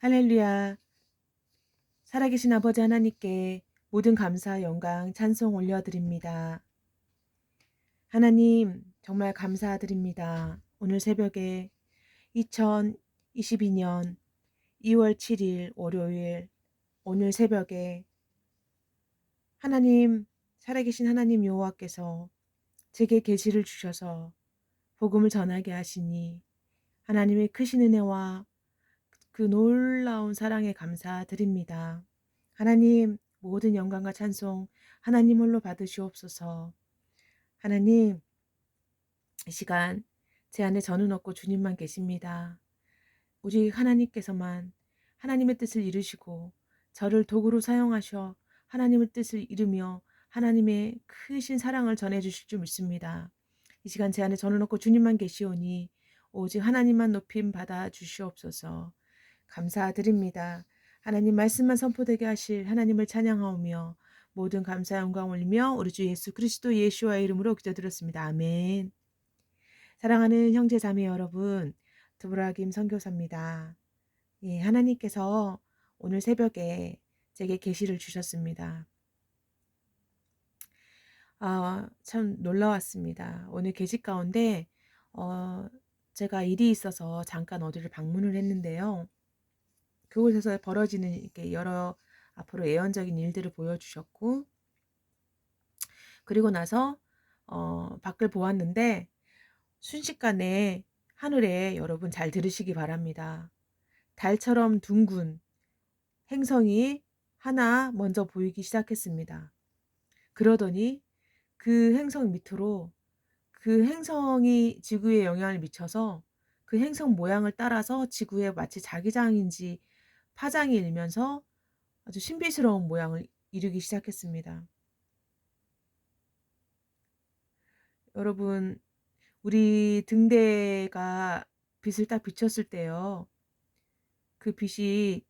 할렐루야. 살아계신 아버지 하나님께 모든 감사, 영광, 찬송 올려드립니다. 하나님, 정말 감사드립니다. 오늘 새벽에 2022년 2월 7일 월요일 오늘 새벽에 하나님, 살아계신 하나님 여호와께서 제게 계시를 주셔서 복음을 전하게 하시니 하나님의 크신 은혜와 그 놀라운 사랑에 감사드립니다. 하나님, 모든 영광과 찬송 하나님 홀로 받으시옵소서. 하나님, 이 시간 제 안에 저는 없고 주님만 계십니다. 우리 하나님께서만 하나님의 뜻을 이루시고 저를 도구로 사용하셔 하나님의 뜻을 이루며 하나님의 크신 사랑을 전해 주실 줄 믿습니다. 이 시간 제 안에 저는 없고 주님만 계시오니 오직 하나님만 높임 받아 주시옵소서. 감사드립니다. 하나님 말씀만 선포되게 하실 하나님을 찬양하오며 모든 감사 영광 올리며 우리 주 예수 그리스도 예수와의 이름으로 기도드렸습니다. 아멘. 사랑하는 형제 자매 여러분, 드브라김 선교사입니다. 예, 하나님께서 오늘 새벽에 제게 계시를 주셨습니다. 아, 참 놀라웠습니다. 오늘 계시 가운데 어, 제가 일이 있어서 잠깐 어디를 방문을 했는데요. 그곳에서 벌어지는 이렇게 여러 앞으로 예언적인 일들을 보여주셨고 그리고 나서 어, 밖을 보았는데 순식간에 하늘에 여러분 잘 들으시기 바랍니다. 달처럼 둥근 행성이 하나 먼저 보이기 시작했습니다. 그러더니 그 행성 밑으로 그 행성이 지구에 영향을 미쳐서 그 행성 모양을 따라서 지구에 마치 자기장인지 파장이 일면서 아주 신비스러운 모양을 이루기 시작했습니다. 여러분, 우리 등대가 빛을 딱 비췄을 때요. 그 빛이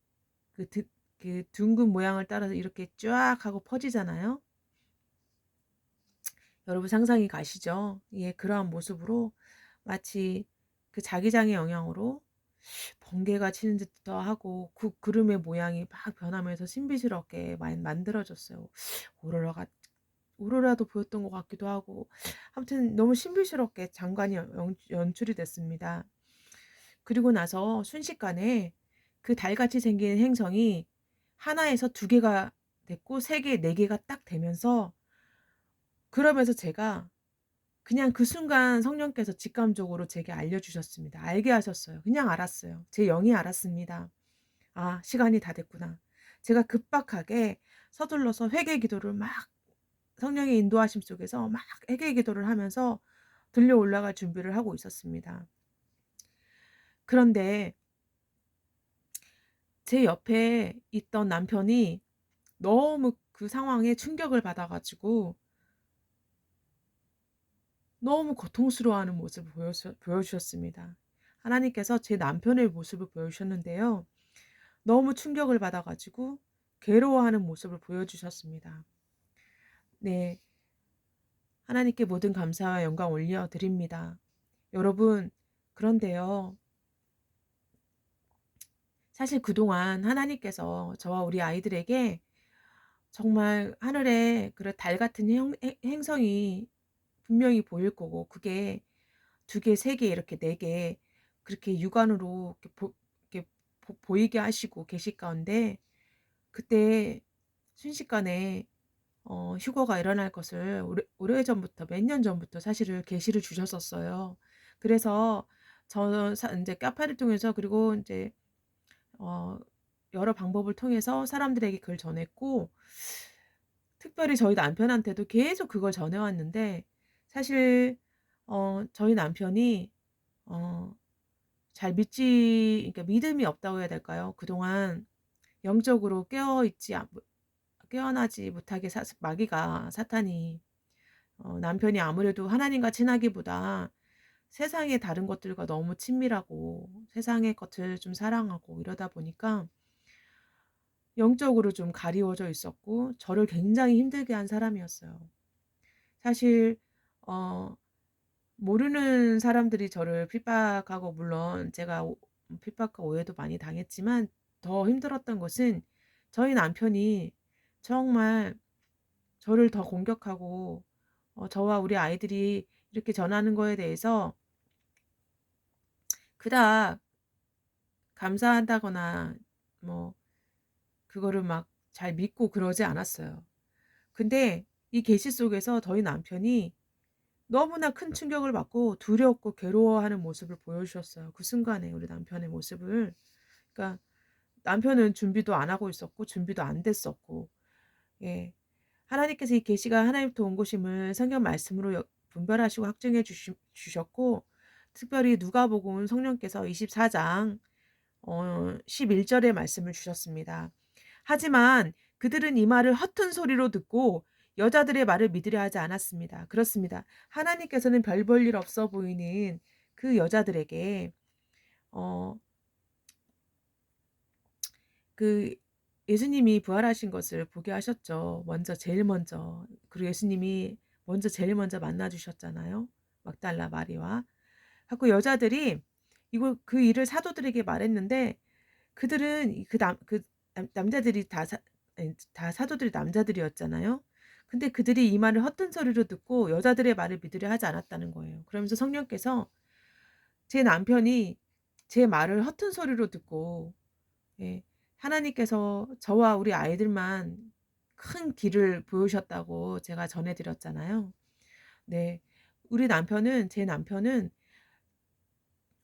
그, 드, 그 둥근 모양을 따라서 이렇게 쫙 하고 퍼지잖아요. 여러분 상상이 가시죠? 예, 그러한 모습으로 마치 그 자기장의 영향으로 번개가 치는 듯도 하고 그 구름의 모양이 막 변하면서 신비스럽게 만들어졌어요. 오로라가 오로라도 보였던 것 같기도 하고 아무튼 너무 신비스럽게 장관이 연출이 됐습니다. 그리고 나서 순식간에 그 달같이 생긴 행성이 하나에서 두 개가 됐고 세 개, 네 개가 딱 되면서 그러면서 제가 그냥 그 순간 성령께서 직감적으로 제게 알려주셨습니다. 알게 하셨어요. 그냥 알았어요. 제 영이 알았습니다. 아, 시간이 다 됐구나. 제가 급박하게 서둘러서 회개 기도를 막 성령의 인도하심 속에서 막 회개 기도를 하면서 들려 올라갈 준비를 하고 있었습니다. 그런데 제 옆에 있던 남편이 너무 그 상황에 충격을 받아가지고 너무 고통스러워하는 모습을 보여주셨습니다. 하나님께서 제 남편의 모습을 보여주셨는데요. 너무 충격을 받아가지고 괴로워하는 모습을 보여주셨습니다. 네. 하나님께 모든 감사와 영광 올려드립니다. 여러분, 그런데요. 사실 그동안 하나님께서 저와 우리 아이들에게 정말 하늘에 그런 달 같은 행, 행성이 분명히 보일 거고 그게 두 개, 세 개, 이렇게 네 개 그렇게 육안으로 이렇게 보, 이렇게 보, 이게 하시고 계실 가운데 그때 순식간에 어, 휴거가 일어날 것을 오래, 오래 전부터 몇 년 전부터 사실을 계시를 주셨었어요. 그래서 저는 이제 카페를 통해서 그리고 이제 어, 여러 방법을 통해서 사람들에게 그걸 전했고 특별히 저희 남편한테도 계속 그걸 전해왔는데 사실 어 저희 남편이 어 잘 믿지 그러니까 믿음이 없다고 해야 될까요? 그동안 영적으로 깨어 있지 깨어나지 못하게 사, 마귀가 사탄이 어, 남편이 아무래도 하나님과 친하기보다 세상의 다른 것들과 너무 친밀하고 세상의 것을 좀 사랑하고 이러다 보니까 영적으로 좀 가리워져 있었고 저를 굉장히 힘들게 한 사람이었어요. 사실 어 모르는 사람들이 저를 핍박하고 물론 제가 핍박과 오해도 많이 당했지만 더 힘들었던 것은 저희 남편이 정말 저를 더 공격하고 어 저와 우리 아이들이 이렇게 전하는 거에 대해서 그닥 감사한다거나 뭐 그거를 막 잘 믿고 그러지 않았어요. 근데 이 계시 속에서 저희 남편이 너무나 큰 충격을 받고 두렵고 괴로워하는 모습을 보여주셨어요. 그 순간에 우리 남편의 모습을. 그러니까 남편은 준비도 안 하고 있었고 준비도 안 됐었고 예. 하나님께서 이 계시가 하나님부터 온 것임을 성경 말씀으로 여 분별하시고 확증해 주시 주셨고 특별히 누가복음 성령께서 24장 어 11 절의 말씀을 주셨습니다. 하지만 그들은 이 말을 허튼 소리로 듣고 여자들의 말을 믿으려 하지 않았습니다. 그렇습니다. 하나님께서는 별 볼 일 없어 보이는 그 여자들에게 어 그 예수님이 부활하신 것을 보게 하셨죠. 먼저 제일 먼저. 그리고 예수님이 먼저 제일 먼저 만나 주셨잖아요. 막달라 마리와. 갖고 여자들이 이거 그 일을 사도들에게 말했는데 그들은 그남그남 남자들이 다사예다 사도들이 남자들이었잖아요. 근데 그들이 이 말을 헛된 소리로 듣고 여자들의 말을 믿으려 하지 않았다는 거예요. 그러면서 성령께서 제 남편이 제 말을 허튼 소리로 듣고 예 하나님께서 저와 우리 아이들만 큰 길을 보이셨다고 제가 전해 드렸잖아요. 네. 우리 남편은 제 남편은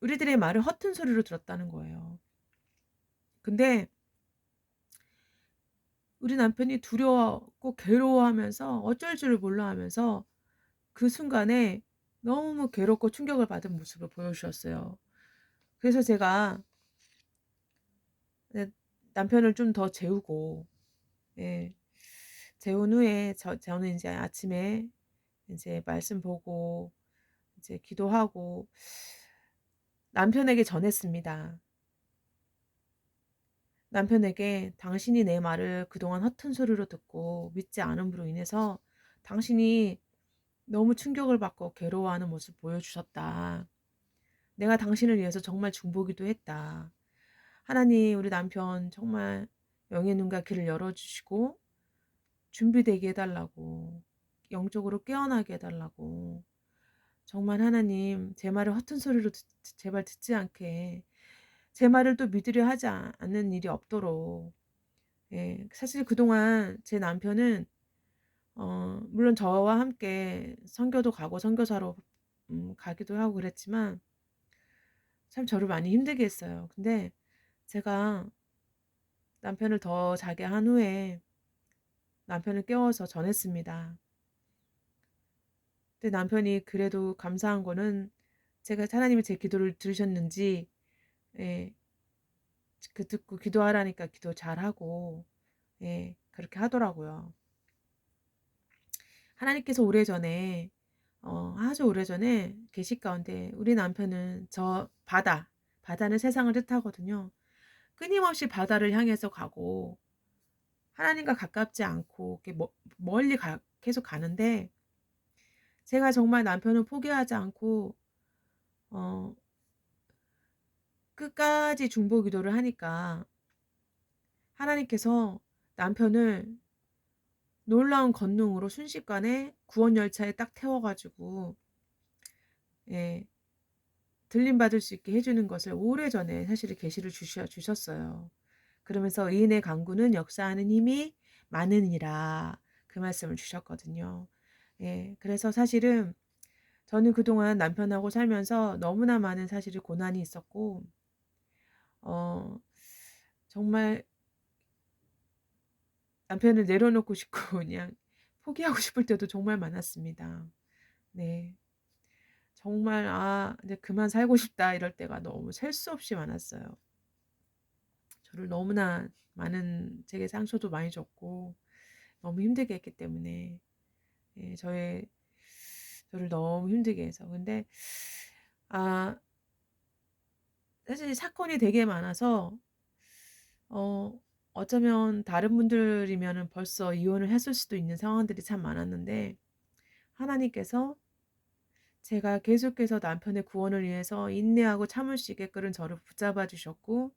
우리들의 말을 허튼 소리로 들었다는 거예요. 근데 우리 남편이 두려웠고 괴로워하면서 어쩔 줄을 몰라 하면서 그 순간에 너무 괴롭고 충격을 받은 모습을 보여주셨어요. 그래서 제가 네 남편을 좀 더 재우고 예 재운 후에 저 저는 인제 아침에 인제 말씀 보고 이제 기도하고 남편에게 전했습니다. 남편에게 "당신이 내 말을 그동안 허튼 소리로 듣고 믿지 않음으로 인해서 당신이 너무 충격을 받고 괴로워하는 모습 보여주셨다. 내가 당신을 위해서 정말 중보기도 했다. 하나님 우리 남편 정말 영의 눈과 귀를 열어 주시고 준비되게 해 달라고 영적으로 깨어나게 해 달라고 정말 하나님 제 말을 허튼 소리로 듣 제발 듣지 않게 제 말을 또 믿으려 하지 아- 않는 일이 없도록 예 사실 그동안 제 남편은 어 물론 저와 함께 선교도 가고 선교사로 음 가기도 하고 그랬지만 참 저를 많이 힘들게 했어요. 근데 제가 남편을 더 자게 한 후에 남편을 깨워서 전했습니다. 근데 남편이 그래도 감사한 거는 제가 하나님이 제 기도를 들으셨는지 예. 그 듣고 기도하라니까 기도 잘하고 예 그렇게 하더라고요. 하나님께서 오래전에 어 아주 오래전에 계시 가운데 우리 남편은 저 바다, 바다는 세상을 뜻하거든요. 끊임없이 바다를 향해서 가고 하나님과 가깝지 않고 멀리 가 계속 가는데 제가 정말 남편을 포기하지 않고 어 끝까지 중보 기도를 하니까 하나님께서 남편을 놀라운 권능으로 순식간에 구원 열차에 딱 태워 가지고 예 들림 받을 수 있게 해 주는 것을 오래 전에 사실은 계시를 주셔 주셨어요. 그러면서 "의인의 강구는 역사하는 힘이 많으니라." 그 말씀을 주셨거든요. 예. 그래서 사실은 저는 그동안 남편하고 살면서 너무나 많은 사실은 고난이 있었고 어 정말 남편을 내려놓고 싶고 그냥 포기하고 싶을 때도 정말 많았습니다. 네. 정말 '아 이제 그만 살고 싶다.' 이럴 때가 너무 셀 수 없이 많았어요. 저를 너무나 많은 제게 상처도 많이 줬고 너무 힘들게 했기 때문에 예 저의 저를 너무 힘들게 해서. 근데 아 사실 사건이 되게 많아서 어 어쩌면 다른 분들이면은 벌써 이혼을 했을 수도 있는 상황들이 참 많았는데 하나님께서 제가 계속해서 남편의 구원을 위해서 인내하고 참을 수 있게끔 저를 붙잡아 주셨고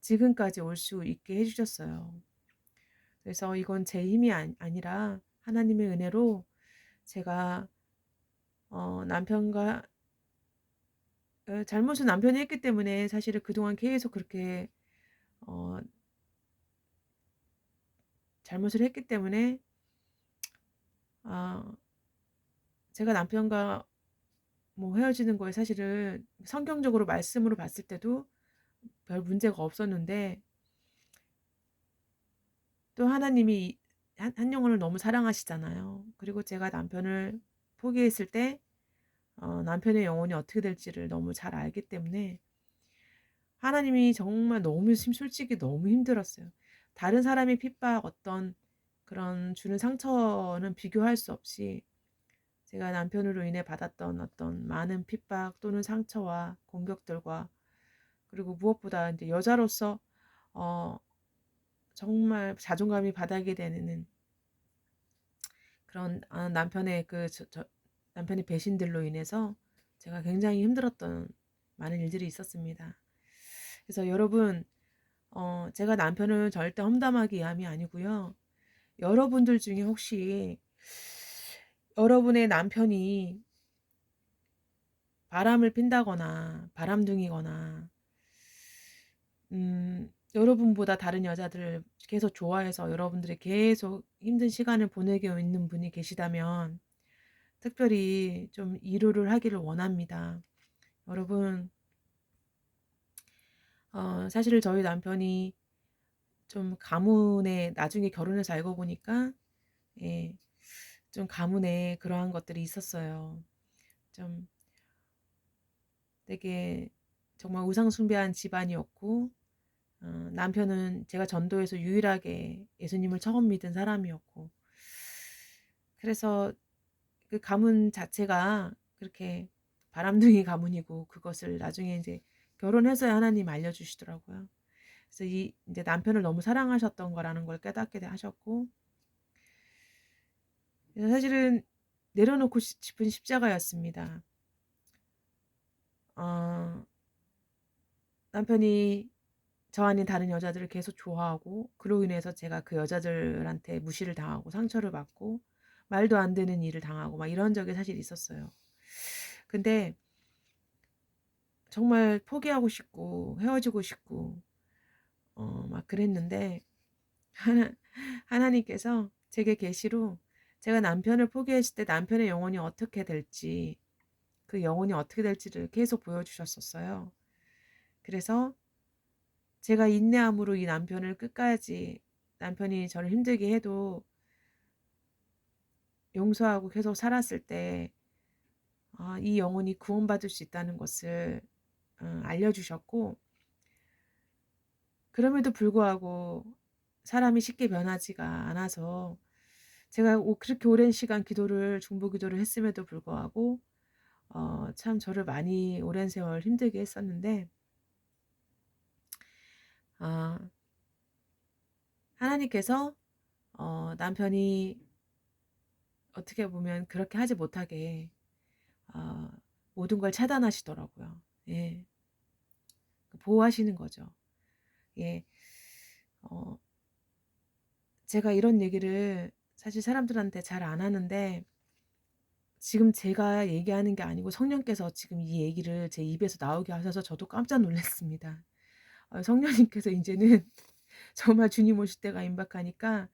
지금까지 올 수 있게 해 주셨어요. 그래서 이건 제 힘이 아 아니라 하나님의 은혜로 제가 어 남편과 어 잘못은 남편이 했기 때문에 사실은 그동안 계속 그렇게 어 잘못을 했기 때문에 아 제가 남편과 뭐 헤어지는 거에 사실은 성경적으로 말씀으로 봤을 때도 별 문제가 없었는데 또 하나님이 한 한 영혼을 너무 사랑하시잖아요. 그리고 제가 남편을 포기했을 때 어 남편의 영혼이 어떻게 될지를 너무 잘 알기 때문에 하나님이 정말 너무 심 솔직히 너무 힘들었어요. 다른 사람의 핍박 어떤 그런 주는 상처는 비교할 수 없이 제가 남편으로 인해 받았던 어떤 많은 핍박 또는 상처와 공격들과 그리고 무엇보다 인제 여자로서 어 정말 자존감이 바닥이 되는 그런 아 남편의 그 저 저 남편의 배신들로 인해서 제가 굉장히 힘들었던 많은 일들이 있었습니다. 그래서 여러분 어 제가 남편을 절대 험담하게 이함이 아니고요. 여러분들 중에 혹시 여러분의 남편이 바람을 핀다거나 바람둥이거나 음 여러분보다 다른 여자들을 계속 좋아해서 여러분들이 계속 힘든 시간을 보내고 있는 분이 계시다면 특별히 좀 위로를 하기를 원합니다. 여러분 어 사실 저희 남편이 좀 가문에 나중에 결혼해서 알고 보니까 예 좀 가문에 그러한 것들이 있었어요. 좀 되게 정말 우상 숭배한 집안이었고 어 남편은 제가 전도에서 유일하게 예수님을 처음 믿은 사람이었고 그래서 그 가문 자체가 그렇게 바람둥이 가문이고 그것을 나중에 인제 결혼해서야 하나님이 알려주시더라고요. 그래서 이 인제 남편을 너무 사랑하셨던 거라는 걸 깨닫게 되 하셨고 예 사실은 내려놓고 싶 싶은 십자가였습니다. 어 남편이 저 아닌 다른 여자들을 계속 좋아하고 그로 인해서 제가 그 여자들한테 무시를 당하고 상처를 받고 말도 안 되는 일을 당하고 막 이런 적이 사실 있었어요. 근데 정말 포기하고 싶고 헤어지고 싶고 어 막 그랬는데 하나 하나님께서 제게 계시로 제가 남편을 포기했을 때 남편의 영혼이 어떻게 될지 그 영혼이 어떻게 될지를 계속 보여주셨었어요. 그래서 제가 인내함으로 이 남편을 끝까지 남편이 저를 힘들게 해도 용서하고 계속 살았을 때아이 영혼이 구원받을 수 있다는 것을 어 알려주셨고 그럼에도 불구하고 사람이 쉽게 변하지가 않아서 제가 오 그렇게 오랜 시간 기도를 중보 기도를 했음에도 불구하고 어 참 저를 많이 오랜 세월 힘들게 했었는데 아 하나님께서 어 남편이 어떻게 보면 그렇게 하지 못하게 어 모든 걸 차단하시더라고요. 예. 그 보호하시는 거죠. 예. 어 제가 이런 얘기를 사실 사람들한테 잘 안 하는데 지금 제가 얘기하는 게 아니고 성령께서 지금 이 얘기를 제 입에서 나오게 하셔서 저도 깜짝 놀랐습니다. 어 성령님께서 인제는 정말 주님 오실 때가 임박하니까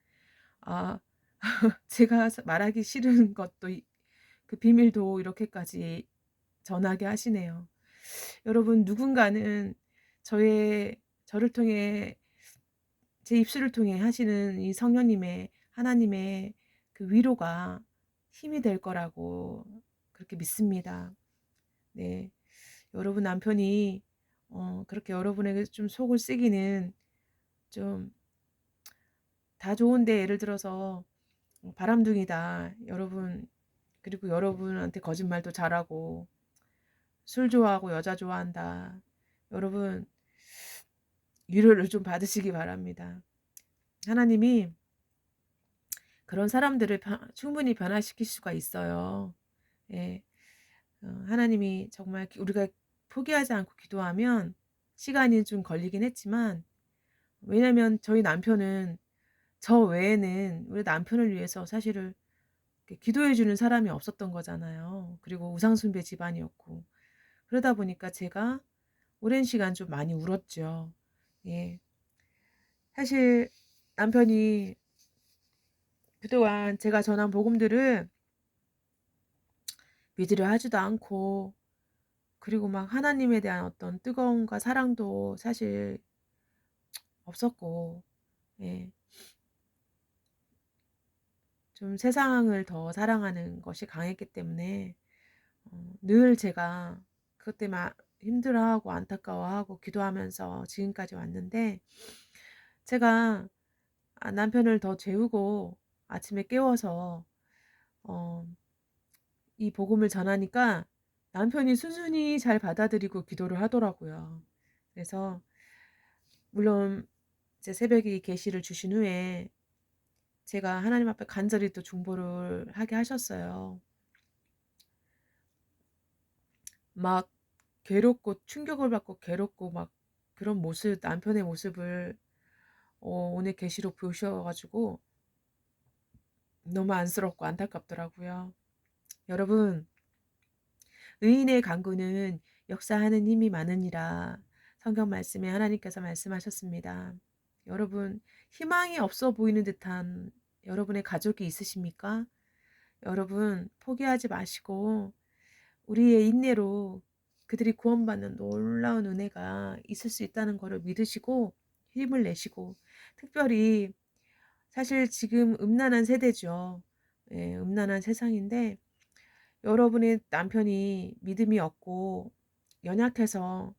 아 제가 사 말하기 싫은 것도 이그 비밀도 이렇게까지 전하게 하시네요. 여러분 누군가는 저의 저를 통해 제 입술을 통해 하시는 이 성령님의 하나님의 그 위로가 힘이 될 거라고 그렇게 믿습니다. 네. 여러분 남편이 어 그렇게 여러분에게 좀 속을 썩이는 좀 다 좋은데 예를 들어서 어 바람둥이다. 여러분 그리고 여러분한테 거짓말도 잘하고 술 좋아하고 여자 좋아한다. 여러분 위로를 좀 받으시기 바랍니다. 하나님이 그런 사람들을 변 충분히 변화시킬 수가 있어요. 예. 어 하나님이 정말 기 우리가 포기하지 않고 기도하면 시간이 좀 걸리긴 했지만 왜냐면 저희 남편은 저 외에는 우리 남편을 위해서 이렇게 기도해 주는 사람이 없었던 거잖아요. 그리고 우상숭배 집안이었고. 그러다 보니까 제가 오랜 시간 좀 많이 울었죠. 예. 사실 남편이 그동안 제가 전한 복음들을 믿으려 하지도 않고 그리고 막 하나님에 대한 어떤 뜨거움과 사랑도 사실 없었고 예. 좀 세상을 더 사랑하는 것이 강했기 때문에 어, 늘 제가 그것 때문에 힘들어하고 안타까워하고 기도하면서 지금까지 왔는데 제가 아, 남편을 더 재우고 아침에 깨워서 어, 이 복음을 전하니까 남편이 순순히 잘 받아들이고 기도를 하더라고요. 그래서 물론 이제 새벽에 이 계시를 주신 후에 제가 하나님 앞에 간절히 또 중보를 하게 하셨어요. 막 괴롭고 충격을 받고 괴롭고 막 그런 모습 남편의 모습을 어, 오늘 계시로 보셔가지고 너무 안쓰럽고 안타깝더라고요. 여러분 의인의 강구는 역사하는 힘이 많으니라 성경 말씀에 하나님께서 말씀하셨습니다. 여러분 희망이 없어 보이는 듯한 여러분의 가족이 있으십니까? 여러분 포기하지 마시고 우리의 인내로 그들이 구원받는 놀라운 은혜가 있을 수 있다는 것을 믿으시고 힘을 내시고 특별히 사실 지금 음란한 세대죠. 예, 음란한 세상인데 여러분의 남편이 믿음이 없고 연약해서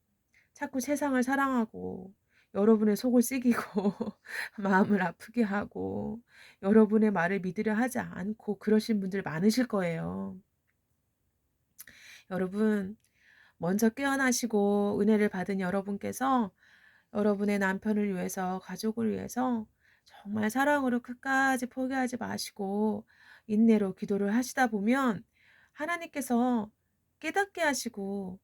자꾸 세상을 사랑하고 여러분의 속을 썩이고 마음을 아프게 하고 여러분의 말을 믿으려 하지 않고 그러신 분들 많으실 거예요. 여러분 먼저 깨어나시고 은혜를 받은 여러분께서 여러분의 남편을 위해서 가족을 위해서 정말 사랑으로 끝까지 포기하지 마시고 인내로 기도를 하시다 보면 하나님께서 깨닫게 하시고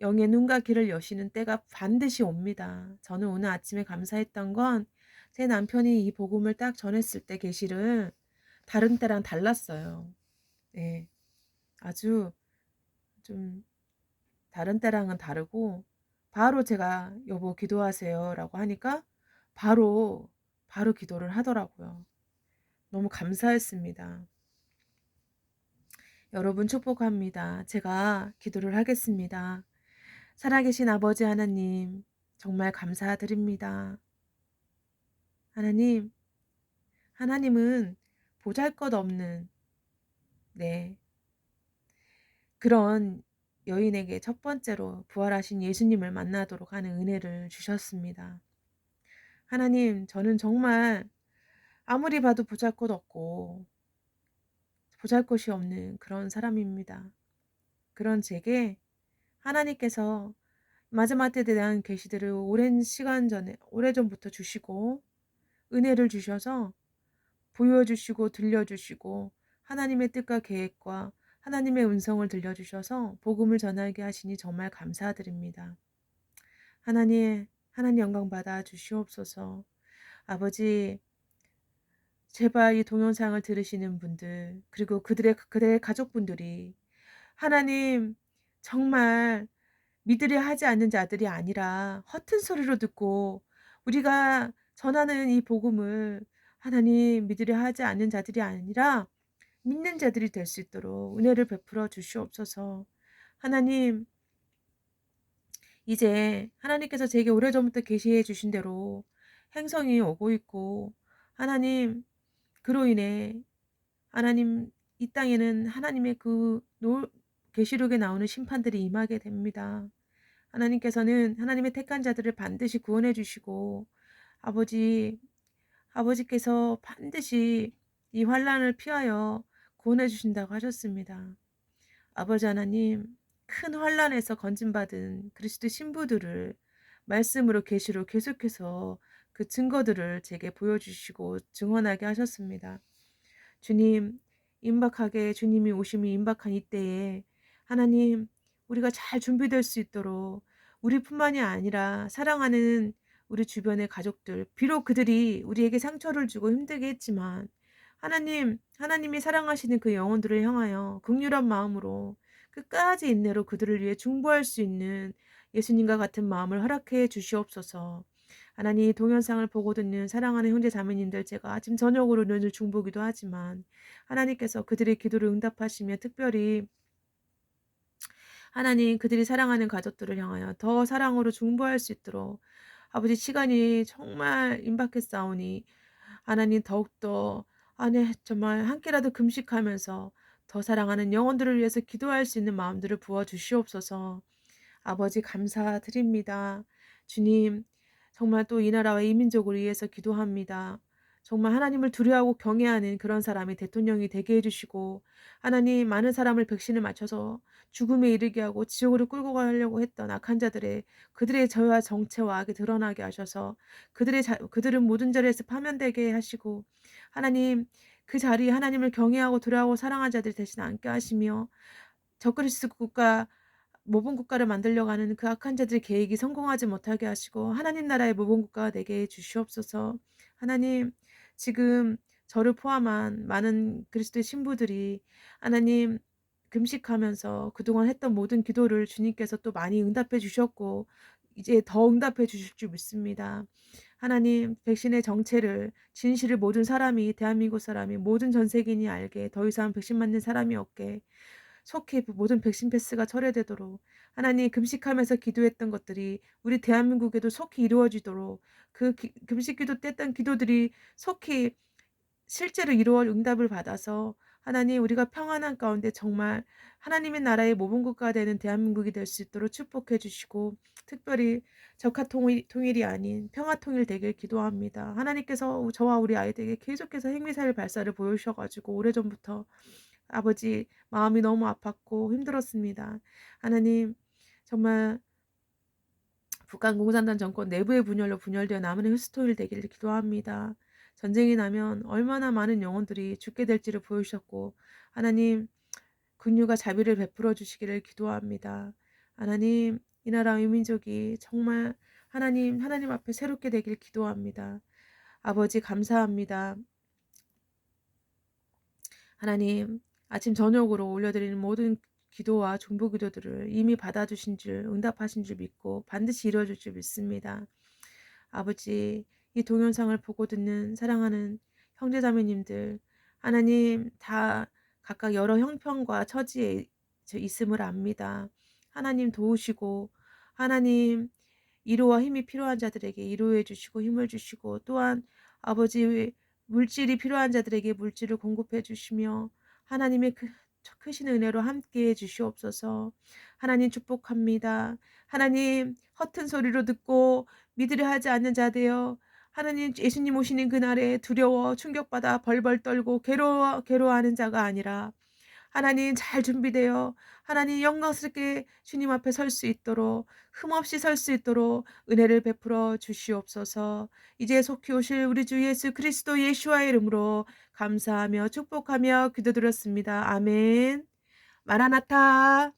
영의 눈과 귀를 여시는 때가 반드시 옵니다. 저는 오늘 아침에 감사했던 건 제 남편이 이 복음을 딱 전했을 때 계시를 다른 때랑 달랐어요. 네. 아주 좀 다른 때랑은 다르고 바로 제가 여보 기도하세요 라고 하니까 바로 바로 기도를 하더라고요. 너무 감사했습니다. 여러분 축복합니다. 제가 기도를 하겠습니다. 살아계신 아버지 하나님, 정말 감사드립니다. 하나님, 하나님은 보잘 것 없는, 네. 그런 여인에게 첫 번째로 부활하신 예수님을 만나도록 하는 은혜를 주셨습니다. 하나님, 저는 정말 아무리 봐도 보잘 것 없고, 보잘 것이 없는 그런 사람입니다. 그런 제게 하나님께서 마지막 때에 대한 계시들을 오랜 시간 전에 오래전부터 주시고 은혜를 주셔서 보여주시고 들려주시고 하나님의 뜻과 계획과 하나님의 음성을 들려주셔서 복음을 전하게 하시니 정말 감사드립니다. 하나님, 하나님 영광 받아 주시옵소서. 아버지, 제발 이 동영상을 들으시는 분들, 그리고 그들의, 그들의 가족분들이 하나님, 정말 믿으려 하지 않는 자들이 아니라 허튼 소리로 듣고 우리가 전하는 이 복음을 하나님 믿으려 하지 않는 자들이 아니라 믿는 자들이 될 수 있도록 은혜를 베풀어 주시옵소서. 하나님, 이제 하나님께서 제게 오래전부터 계시해 주신 대로 행성이 오고 있고, 하나님, 그로 인해 하나님 이 땅에는 하나님의 그 계시록에 나오는 심판들이 임하게 됩니다. 하나님께서는 하나님의 택한 자들을 반드시 구원해 주시고 아버지 아버지께서 반드시 이 환란을 피하여 구원해 주신다고 하셨습니다. 아버지 하나님 큰 환란에서 건진받은 그리스도 신부들을 말씀으로 계시로 계속해서 그 증거들을 제게 보여주시고 증언하게 하셨습니다. 주님 임박하게 주님이 오심이 임박한 이때에 하나님, 우리가 잘 준비될 수 있도록 우리뿐만이 아니라 사랑하는 우리 주변의 가족들 비록 그들이 우리에게 상처를 주고 힘들게 했지만 하나님, 하나님이 사랑하시는 그 영혼들을 향하여 극률한 마음으로 끝까지 인내로 그들을 위해 중보할 수 있는 예수님과 같은 마음을 허락해 주시옵소서. 하나님 동영상을 보고 듣는 사랑하는 형제 자매님들 제가 아침 저녁으로 눈을 중보기도 하지만 하나님께서 그들의 기도를 응답하시며 특별히 하나님 그들이 사랑하는 가족들을 향하여 더 사랑으로 중보할 수 있도록 아버지 시간이 정말 임박했사오니 하나님 더욱더 아네 정말 한 끼라도 금식하면서 더 사랑하는 영혼들을 위해서 기도할 수 있는 마음들을 부어 주시옵소서. 아버지 감사드립니다. 주님 정말 또 이 나라와 이 민족을 위해서 기도합니다. 정말 하나님을 두려워하고 경외하는 그런 사람이 대통령이 되게 해주시고 하나님 많은 사람을 백신을 맞춰서 죽음에 이르게 하고 지옥으로 끌고 가려고 했던 악한 자들의 그들의 저와 정체와 악이 드러나게 하셔서 그들의 자, 그들은 모든 자리에서 파면되게 하시고 하나님 그 자리에 하나님을 경외하고 두려워하고 사랑한 자들 대신 앉게 하시며 적그리스 국가 모본 국가를 만들려고 하는 그 악한 자들의 계획이 성공하지 못하게 하시고 하나님 나라의 모본 국가가 되게 해 주시옵소서. 하나님 지금 저를 포함한 많은 그리스도의 신부들이 하나님 금식하면서 그동안 했던 모든 기도를 주님께서 또 많이 응답해 주셨고 이제 더 응답해 주실 줄 믿습니다. 하나님 백신의 정체를 진실을 모든 사람이 대한민국 사람이 모든 전 세계인이 알게 더 이상 백신 맞는 사람이 없게 속히 모든 백신 패스가 철회되도록 하나님 금식하면서 기도했던 것들이 우리 대한민국에도 속히 이루어지도록 그 기, 금식 기도 때 했던 기도들이 속히 실제로 이루어 응답을 받아서 하나님 우리가 평안한 가운데 정말 하나님의 나라의 모범 국가가 되는 대한민국이 될 수 있도록 축복해 주시고 특별히 적화 통일, 통일이 아닌 평화 통일 되길 기도합니다. 하나님께서 저와 우리 아이들에게 계속해서 핵미사일 발사를 보여주셔가지고 오래전부터 아버지 마음이 너무 아팠고 힘들었습니다. 하나님 정말 북한 공산당 정권 내부의 분열로 분열되어 남은 흡스토일 되기를 기도합니다. 전쟁이 나면 얼마나 많은 영혼들이 죽게 될지를 보여주셨고 하나님 긍휼과 자비를 베풀어 주시기를 기도합니다. 하나님 이 나라 의민족이 정말 하나님 하나님 앞에 새롭게 되길 기도합니다. 아버지 감사합니다. 하나님 아침 저녁으로 올려드리는 모든 기도와 중보 기도들을 이미 받아주신 줄 응답하신 줄 믿고 반드시 이루어질 줄 믿습니다. 아버지 이 동영상을 보고 듣는 사랑하는 형제자매님들 하나님 다 각각 여러 형편과 처지에 있음을 압니다. 하나님 도우시고 하나님 위로와 힘이 필요한 자들에게 위로해 주시고 힘을 주시고 또한 아버지 물질이 필요한 자들에게 물질을 공급해 주시며 하나님의 그 크신 은혜로 함께 해 주시옵소서. 하나님 축복합니다. 하나님 허튼 소리로 듣고 믿으려 하지 않는 자 되어 하나님 예수님 오시는 그날에 두려워 충격받아 벌벌 떨고 괴로워 괴로워하는 자가 아니라 하나님 잘 준비되어 하나님 영광스럽게 주님 앞에 설 수 있도록 흠없이 설 수 있도록 은혜를 베풀어 주시옵소서. 이제 속히 오실 우리 주 예수 그리스도 예수와의 이름으로 감사하며 축복하며 기도드렸습니다. 아멘. 마라나타.